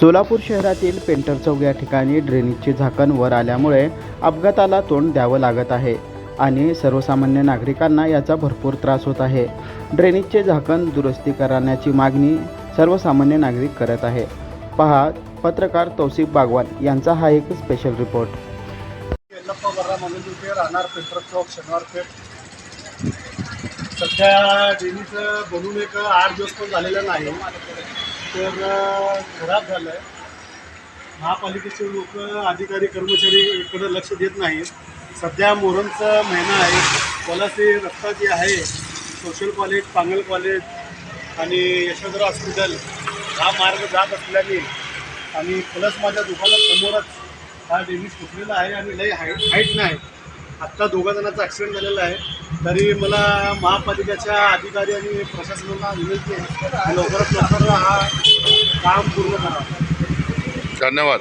सोलापूर शहरातील पेंटर चौक या ठिकाणी ड्रेनेजचे झाकण वर आल्यामुळे अपघाताला तोंड द्यावं लागत आहे आणि सर्वसामान्य नागरिकांना याचा भरपूर त्रास होत आहे. ड्रेनेजचे झाकण दुरुस्ती करण्याची मागणी सर्वसामान्य नागरिक करत आहे. पहा पत्रकार तौसिफ बागवान यांचा हा एक स्पेशल रिपोर्ट राहणार पेंटर चौक शनिवार पेठ सध्या ड्रेनेज बनून एक आठ दिवस पण झालेलं नाही. तर खराब झालं आहे महापालिकेचे लोक अधिकारी कर्मचारी इकडं लक्ष देत नाहीत. सध्या मोहरमचा महिना आहे. पॉलासी रस्ता जे आहे सोशल कॉलेज पांगल कॉलेज आणि यशोधरा हॉस्पिटल हा मार्ग जात असल्याने आणि प्लस माझ्या दुकानासमोरच हा डेमेज फुटलेला आहे आणि लई हाईट हाईट नाही. आत्ता दोघा जणांचा ॲक्सिडेंट झालेला आहे. तरी मला महापालिकेच्या अधिकारी आणि प्रशासनाला विनंती आहे लवकरात लवकर हा काम पूर्ण करा. धन्यवाद.